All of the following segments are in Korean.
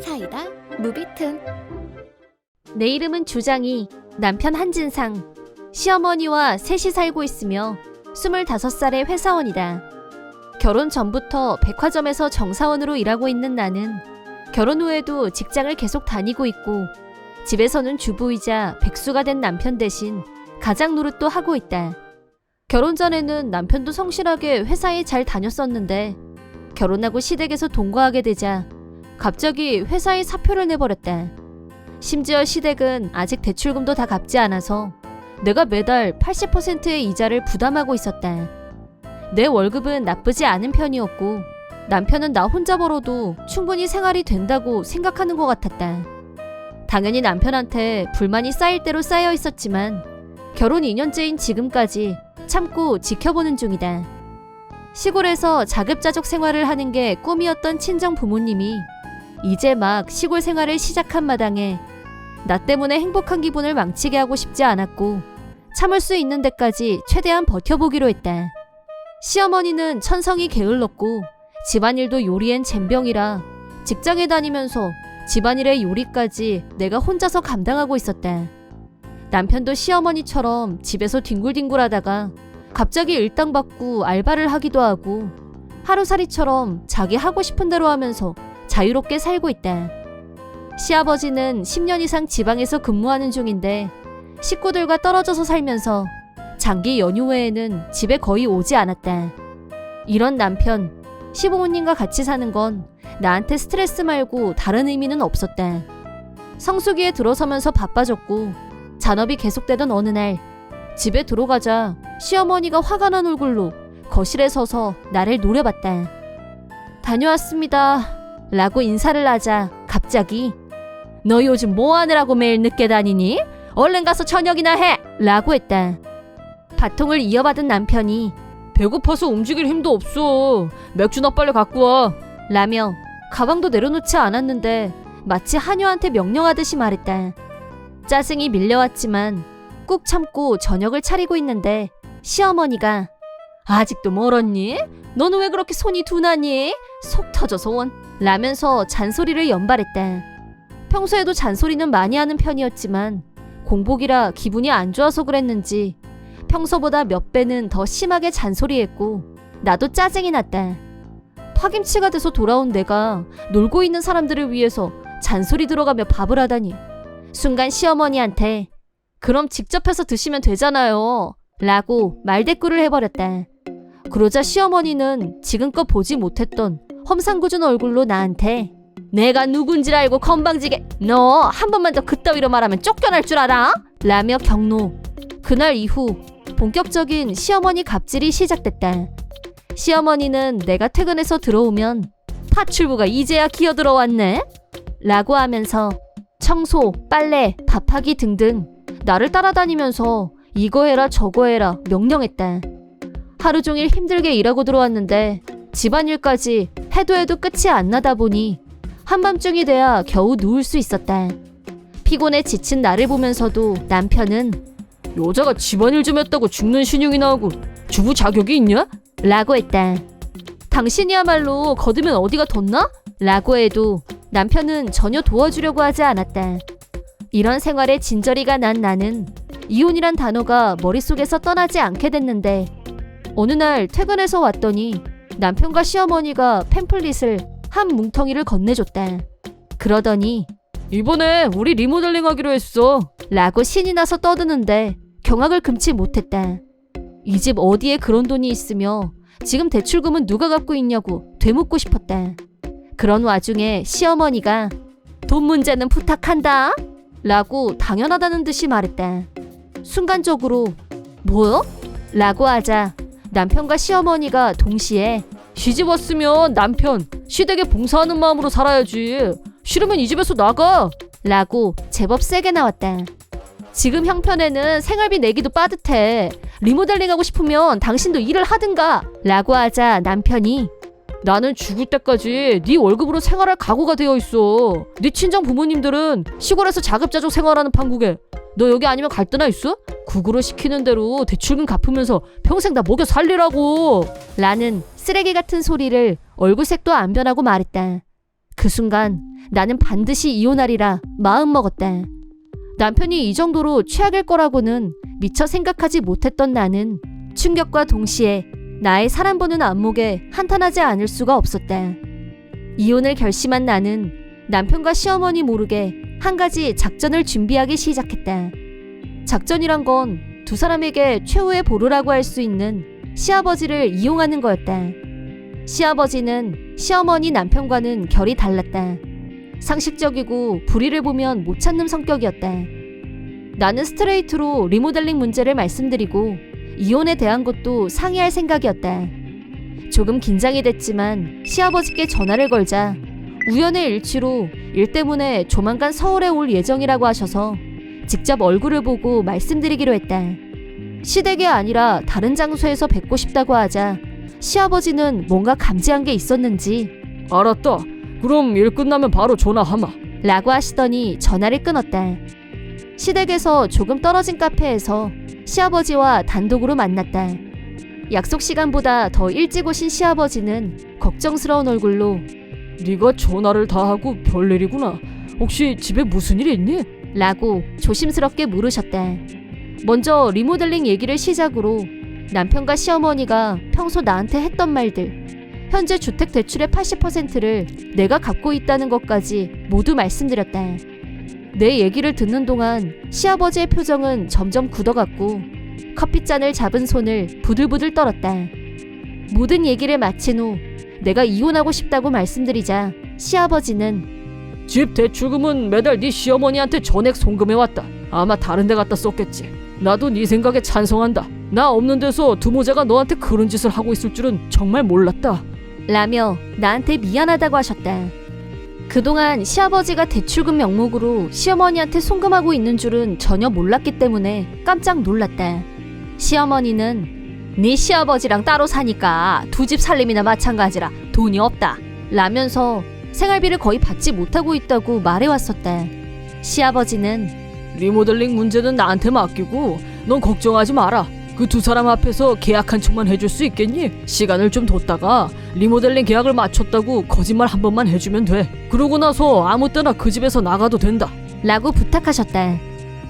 사이다 무비튼 내 이름은 주장이, 남편 한진상. 시어머니와 셋이 살고 있으며 25살의 회사원이다. 결혼 전부터 백화점에서 정사원으로 일하고 있는 나는 결혼 후에도 직장을 계속 다니고 있고 집에서는 주부이자 백수가 된 남편 대신 가장 노릇도 하고 있다. 결혼 전에는 남편도 성실하게 회사에 잘 다녔었는데 결혼하고 시댁에서 동거하게 되자 갑자기 회사에 사표를 내버렸다. 심지어 시댁은 아직 대출금도 다 갚지 않아서 내가 매달 80%의 이자를 부담하고 있었다. 내 월급은 나쁘지 않은 편이었고 남편은 나 혼자 벌어도 충분히 생활이 된다고 생각하는 것 같았다. 당연히 남편한테 불만이 쌓일 대로 쌓여 있었지만 결혼 2년째인 지금까지 참고 지켜보는 중이다. 시골에서 자급자족 생활을 하는 게 꿈이었던 친정 부모님이 이제 막 시골 생활을 시작한 마당에 나 때문에 행복한 기분을 망치게 하고 싶지 않았고 참을 수 있는 데까지 최대한 버텨보기로 했다. 시어머니는 천성이 게을렀고 집안일도 요리엔 젬병이라 직장에 다니면서 집안일의 요리까지 내가 혼자서 감당하고 있었다. 남편도 시어머니처럼 집에서 뒹굴뒹굴하다가 갑자기 일당 받고 알바를 하기도 하고 하루살이처럼 자기 하고 싶은 대로 하면서 자유롭게 살고 있다. 시아버지는 10년 이상 지방에서 근무하는 중인데 식구들과 떨어져서 살면서 장기 연휴 외에는 집에 거의 오지 않았다. 이런 남편, 시부모님과 같이 사는 건 나한테 스트레스 말고 다른 의미는 없었다. 성수기에 들어서면서 바빠졌고 잔업이 계속되던 어느 날 집에 들어가자 시어머니가 화가 난 얼굴로 거실에 서서 나를 노려봤다. 다녀왔습니다. 라고 인사를 하자 갑자기 너 요즘 뭐 하느라고 매일 늦게 다니니? 얼른 가서 저녁이나 해! 라고 했다. 바통을 이어받은 남편이 배고파서 움직일 힘도 없어. 맥주나 빨리 갖고 와. 라며 가방도 내려놓지 않았는데 마치 한여한테 명령하듯이 말했다. 짜증이 밀려왔지만 꾹 참고 저녁을 차리고 있는데 시어머니가 아직도 멀었니? 너는 왜 그렇게 손이 둔하니? 속 터져서 원. 라면서 잔소리를 연발했다. 평소에도 잔소리는 많이 하는 편이었지만 공복이라 기분이 안 좋아서 그랬는지 평소보다 몇 배는 더 심하게 잔소리했고 나도 짜증이 났다. 파김치가 돼서 돌아온 내가 놀고 있는 사람들을 위해서 잔소리 들어가며 밥을 하다니. 순간 시어머니한테 그럼 직접 해서 드시면 되잖아요. 라고 말대꾸를 해버렸다. 그러자 시어머니는 지금껏 보지 못했던 험상궂은 얼굴로 나한테 내가 누군지 알고 건방지게 너 한 번만 더 그따위로 말하면 쫓겨날 줄 알아? 라며 경로. 그날 이후 본격적인 시어머니 갑질이 시작됐다. 시어머니는 내가 퇴근해서 들어오면 파출부가 이제야 기어 들어왔네? 라고 하면서 청소, 빨래, 밥하기 등등 나를 따라다니면서 이거 해라 저거 해라 명령했다. 하루 종일 힘들게 일하고 들어왔는데 집안일까지 해도 해도 끝이 안 나다 보니 한밤중이 돼야 겨우 누울 수 있었다. 피곤해 지친 나를 보면서도 남편은 여자가 집안일 좀 했다고 죽는 신용이 나오고 주부 자격이 있냐? 라고 했다. 당신이야말로 거두면 어디가 덧나? 라고 해도 남편은 전혀 도와주려고 하지 않았다. 이런 생활에 진저리가 난 나는 이혼이란 단어가 머릿속에서 떠나지 않게 됐는데 어느 날 퇴근해서 왔더니 남편과 시어머니가 팸플릿을 한 뭉텅이를 건네줬다. 그러더니 이번에 우리 리모델링 하기로 했어. 라고 신이 나서 떠드는데 경악을 금치 못했다. 이 집 어디에 그런 돈이 있으며 지금 대출금은 누가 갖고 있냐고 되묻고 싶었다. 그런 와중에 시어머니가 돈 문제는 부탁한다. 라고 당연하다는 듯이 말했다. 순간적으로 뭐요? 라고 하자 남편과 시어머니가 동시에 시집 왔으면 남편 시댁에 봉사하는 마음으로 살아야지. 싫으면 이 집에서 나가. 라고 제법 세게 나왔다. 지금 형편에는 생활비 내기도 빠듯해. 리모델링 하고 싶으면 당신도 일을 하든가. 라고 하자 남편이 나는 죽을 때까지 네 월급으로 생활할 각오가 되어 있어. 네 친정 부모님들은 시골에서 자급자족 생활하는 판국에 너 여기 아니면 갈 데나 있어? 국으로 시키는 대로 대출금 갚으면서 평생 다 먹여 살리라고. 라는 쓰레기 같은 소리를 얼굴색도 안 변하고 말했다. 그 순간 나는 반드시 이혼하리라 마음 먹었다. 남편이 이 정도로 최악일 거라고는 미처 생각하지 못했던 나는 충격과 동시에 나의 사람 보는 안목에 한탄하지 않을 수가 없었다. 이혼을 결심한 나는 남편과 시어머니 모르게 한 가지 작전을 준비하기 시작했다. 작전이란 건 두 사람에게 최후의 보루라고 할 수 있는 시아버지를 이용하는 거였다. 시아버지는 시어머니 남편과는 결이 달랐다. 상식적이고 불의를 보면 못 찾는 성격이었다. 나는 스트레이트로 리모델링 문제를 말씀드리고 이혼에 대한 것도 상의할 생각이었다. 조금 긴장이 됐지만 시아버지께 전화를 걸자 우연의 일치로 일 때문에 조만간 서울에 올 예정이라고 하셔서 직접 얼굴을 보고 말씀드리기로 했다. 시댁이 아니라 다른 장소에서 뵙고 싶다고 하자 시아버지는 뭔가 감지한 게 있었는지 알았다. 그럼 일 끝나면 바로 전화하마. 라고 하시더니 전화를 끊었다. 시댁에서 조금 떨어진 카페에서 시아버지와 단독으로 만났다. 약속 시간보다 더 일찍 오신 시아버지는 걱정스러운 얼굴로 네가 전화를 다 하고 별일이구나. 혹시 집에 무슨 일 있니? 라고 조심스럽게 물으셨다. 먼저 리모델링 얘기를 시작으로 남편과 시어머니가 평소 나한테 했던 말들, 현재 주택 대출의 80%를 내가 갖고 있다는 것까지 모두 말씀드렸다. 내 얘기를 듣는 동안 시아버지의 표정은 점점 굳어갔고 커피잔을 잡은 손을 부들부들 떨었다. 모든 얘기를 마친 후 내가 이혼하고 싶다고 말씀드리자 시아버지는 집 대출금은 매달 네 시어머니한테 전액 송금해 왔다. 아마 다른 데 갖다 썼겠지. 나도 네 생각에 찬성한다. 나 없는 데서 두모자가 너한테 그런 짓을 하고 있을 줄은 정말 몰랐다. 라며 나한테 미안하다고 하셨다. 그동안 시아버지가 대출금 명목으로 시어머니한테 송금하고 있는 줄은 전혀 몰랐기 때문에 깜짝 놀랐다. 시어머니는 네 시아버지랑 따로 사니까 두 집 살림이나 마찬가지라 돈이 없다. 라면서 생활비를 거의 받지 못하고 있다고 말해왔었다. 시아버지는 리모델링 문제는 나한테 맡기고 넌 걱정하지 마라. 그 두 사람 앞에서 계약 한 촉만 해줄 수 있겠니? 시간을 좀 뒀다가 리모델링 계약을 마쳤다고 거짓말 한 번만 해주면 돼. 그러고 나서 아무 때나 그 집에서 나가도 된다. 라고 부탁하셨다.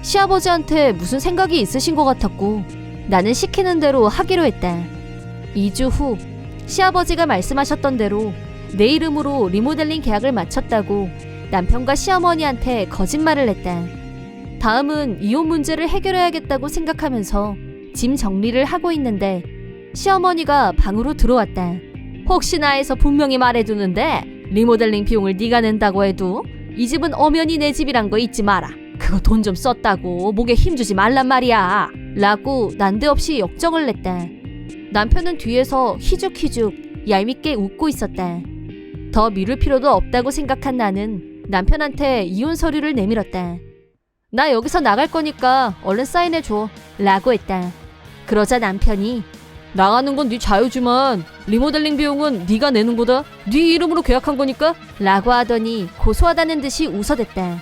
시아버지한테 무슨 생각이 있으신 것 같았고 나는 시키는 대로 하기로 했다. 2주 후 시아버지가 말씀하셨던 대로 내 이름으로 리모델링 계약을 마쳤다고 남편과 시어머니한테 거짓말을 했다. 다음은 이혼 문제를 해결해야겠다고 생각하면서 짐 정리를 하고 있는데 시어머니가 방으로 들어왔다. 혹시나 해서 분명히 말해두는데 리모델링 비용을 네가 낸다고 해도 이 집은 엄연히 내 집이란 거 잊지 마라. 그거 돈 좀 썼다고 목에 힘주지 말란 말이야. 라고 난데없이 역정을 냈다. 남편은 뒤에서 희죽희죽 얄밉게 웃고 있었다. 더 미룰 필요도 없다고 생각한 나는 남편한테 이혼 서류를 내밀었다. 나 여기서 나갈 거니까 얼른 사인해줘. 라고 했다. 그러자 남편이 나가는 건 네 자유지만 리모델링 비용은 네가 내는 거다. 네 이름으로 계약한 거니까. 라고 하더니 고소하다는 듯이 웃어댔다.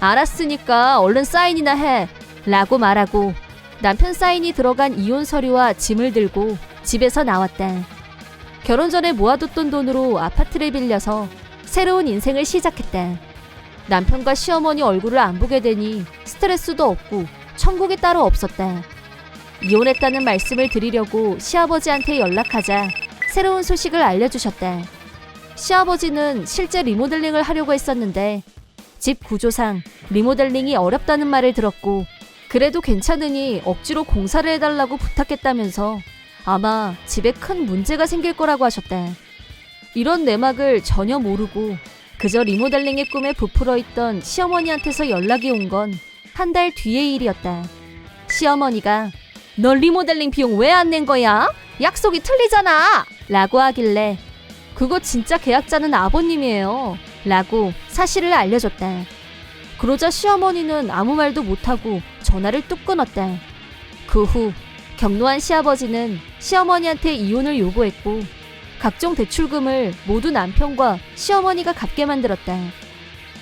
알았으니까 얼른 사인이나 해. 라고 말하고 남편 사인이 들어간 이혼 서류와 짐을 들고 집에서 나왔다. 결혼 전에 모아뒀던 돈으로 아파트를 빌려서 새로운 인생을 시작했다. 남편과 시어머니 얼굴을 안 보게 되니 스트레스도 없고 천국이 따로 없었다. 이혼했다는 말씀을 드리려고 시아버지한테 연락하자 새로운 소식을 알려주셨다. 시아버지는 실제 리모델링을 하려고 했었는데 집 구조상 리모델링이 어렵다는 말을 들었고 그래도 괜찮으니 억지로 공사를 해달라고 부탁했다면서 아마 집에 큰 문제가 생길 거라고 하셨다. 이런 내막을 전혀 모르고 그저 리모델링의 꿈에 부풀어 있던 시어머니한테서 연락이 온 건 한 달 뒤의 일이었다. 시어머니가 너 리모델링 비용 왜 안 낸 거야? 약속이 틀리잖아! 라고 하길래 그거 진짜 계약자는 아버님이에요. 라고 사실을 알려줬다. 그러자 시어머니는 아무 말도 못하고 전화를 뚝 끊었다. 그 후 경로한 시아버지는 시어머니한테 이혼을 요구했고 각종 대출금을 모두 남편과 시어머니가 갚게 만들었다.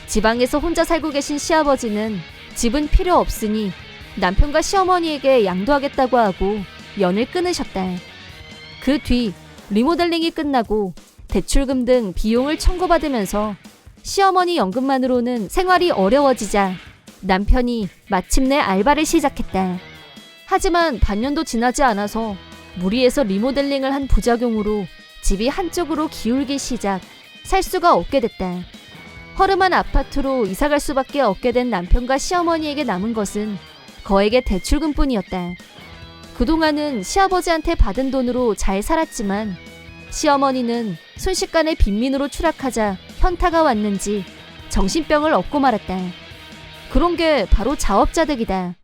지방에서 혼자 살고 계신 시아버지는 집은 필요 없으니 남편과 시어머니에게 양도하겠다고 하고 연을 끊으셨다. 그 뒤 리모델링이 끝나고 대출금 등 비용을 청구받으면서 시어머니 연금만으로는 생활이 어려워지자 남편이 마침내 알바를 시작했다. 하지만 반년도 지나지 않아서 무리해서 리모델링을 한 부작용으로 집이 한쪽으로 기울기 시작, 살 수가 없게 됐다. 허름한 아파트로 이사갈 수밖에 없게 된 남편과 시어머니에게 남은 것은 거액의 대출금뿐이었다. 그동안은 시아버지한테 받은 돈으로 잘 살았지만 시어머니는 순식간에 빈민으로 추락하자 현타가 왔는지 정신병을 얻고 말았다. 그런 게 바로 자업자득이다.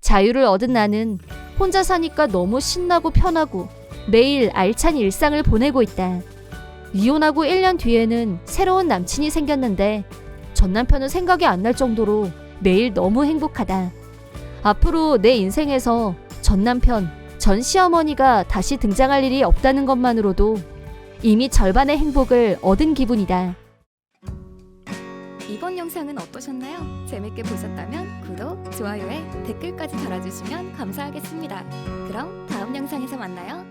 자유를 얻은 나는 혼자 사니까 너무 신나고 편하고 매일 알찬 일상을 보내고 있다. 이혼하고 1년 뒤에는 새로운 남친이 생겼는데 전 남편은 생각이 안 날 정도로 매일 너무 행복하다. 앞으로 내 인생에서 전 남편, 전 시어머니가 다시 등장할 일이 없다는 것만으로도 이미 절반의 행복을 얻은 기분이다. 이번 영상은 어떠셨나요? 재밌게 보셨다면 구독, 좋아요에 댓글까지 달아주시면 감사하겠습니다. 그럼 다음 영상에서 만나요.